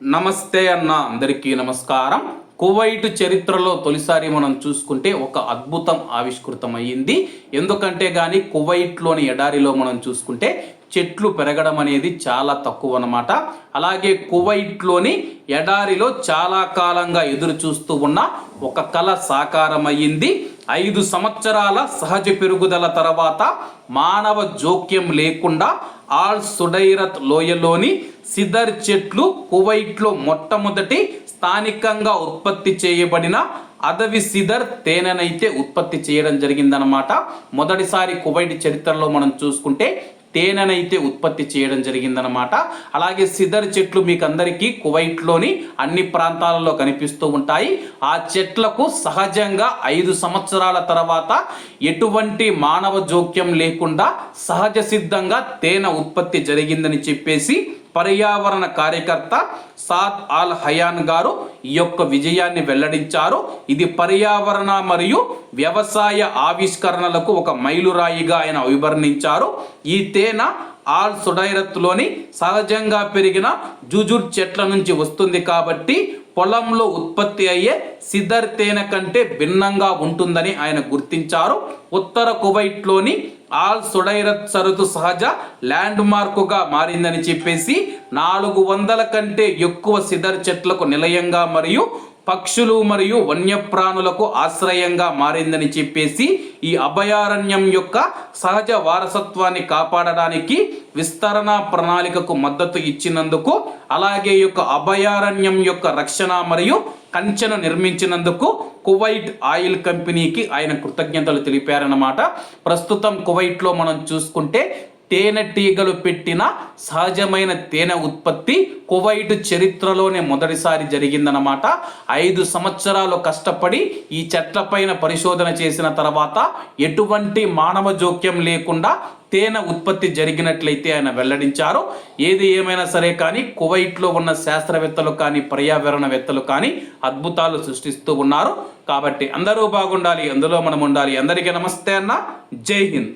నమస్తే అన్న అందరికీ నమస్కారం. కువైట్ చరిత్రలో తొలిసారి మనం చూసుకుంటే ఒక అద్భుతం ఆవిష్కృతమయ్యింది. ఎందుకంటే కానీ కువైట్లోని ఎడారిలో మనం చూసుకుంటే చెట్లు పెరగడం అనేది చాలా తక్కువ అన్నమాట అలాగే కువైట్లోని ఎడారిలో చాలా కాలంగా ఎదురు చూస్తూ ఉన్న ఒక కళ సాకారమయ్యింది. ఐదు సంవత్సరాల సహజ పెరుగుదల తర్వాత మానవ జోక్యం లేకుండా ఆల్ సుడైరత్ లోయలోని సిదర్ చెట్లు కువైట్లో మొట్టమొదటి స్థానికంగా ఉత్పత్తి చేయబడిన అదవి సిదర్ తేనెనైతే ఉత్పత్తి చేయడం జరిగిందనమాట మొదటిసారి కువైట్ చరిత్రలో మనం చూసుకుంటే తేనెనైతే ఉత్పత్తి చేయడం జరిగిందనమాట అలాగే సిదర్ చెట్లు మీకు అందరికీ కువైట్లోని అన్ని ప్రాంతాలలో కనిపిస్తూ ఉంటాయి. ఆ చెట్లకు సహజంగా ఐదు సంవత్సరాల తర్వాత ఎటువంటి మానవ జోక్యం లేకుండా సహజ సిద్ధంగా తేనె ఉత్పత్తి జరిగిందని చెప్పేసి పర్యావరణ కార్యకర్త సాద్ ఆల్ హయాన్ గారు ఈ యొక్క విజయాన్ని వెల్లడించారు. ఇది పర్యావరణ మరియు వ్యవసాయ ఆవిష్కరణలకు ఒక మైలురాయిగా ఆయన వివర్ణించారు ఈ తేనె ఆల్ సుడైరత్లోని సహజంగా పెరిగిన జుజుర్ చెట్ల నుంచి వస్తుంది కాబట్టి పొలంలో ఉత్పత్తి అయ్యే సిదర్ తేనె కంటే భిన్నంగా ఉంటుందని ఆయన గుర్తించారు. ఉత్తర కువైట్లోని ఆల్ సుడైరత్ సరుతు సహజ ల్యాండ్ మార్కుగా మారిందని చెప్పేసి నాలుగు వందల కంటే ఎక్కువ సిదర్ చెట్లకు నిలయంగా మరియు పక్షులు మరియు వన్యప్రాణులకు ఆశ్రయంగా మారిందని చెప్పేసి ఈ అభయారణ్యం యొక్క సహజ వారసత్వాన్ని కాపాడడానికి విస్తరణ ప్రణాళికకు మద్దతు ఇచ్చినందుకు అలాగే యొక్క అభయారణ్యం యొక్క రక్షణ మరియు కంచెను నిర్మించినందుకు కువైట్ ఆయిల్ కంపెనీకి ఆయన కృతజ్ఞతలు తెలిపారన్నమాట. ప్రస్తుతం కువైట్లో మనం చూసుకుంటే తేనెటీగలు పెట్టిన సహజమైన తేనె ఉత్పత్తి కువైట్ చరిత్రలోనే మొదటిసారి జరిగిందనమాట ఐదు సంవత్సరాలు కష్టపడి ఈ చెట్లపైన పరిశోధన చేసిన తర్వాత ఎటువంటి మానవ జోక్యం లేకుండా తేనె ఉత్పత్తి జరిగినట్లయితే ఆయన వెల్లడించారు. ఏది ఏమైనా సరే కానీ కువైట్లో ఉన్న శాస్త్రవేత్తలు కానీ పర్యావరణవేత్తలు కానీ అద్భుతాలు సృష్టిస్తూ ఉన్నారు. కాబట్టి అందరూ బాగుండాలి అందులో మనం ఉండాలి. అందరికీ నమస్తే అన్న. జై హింద్.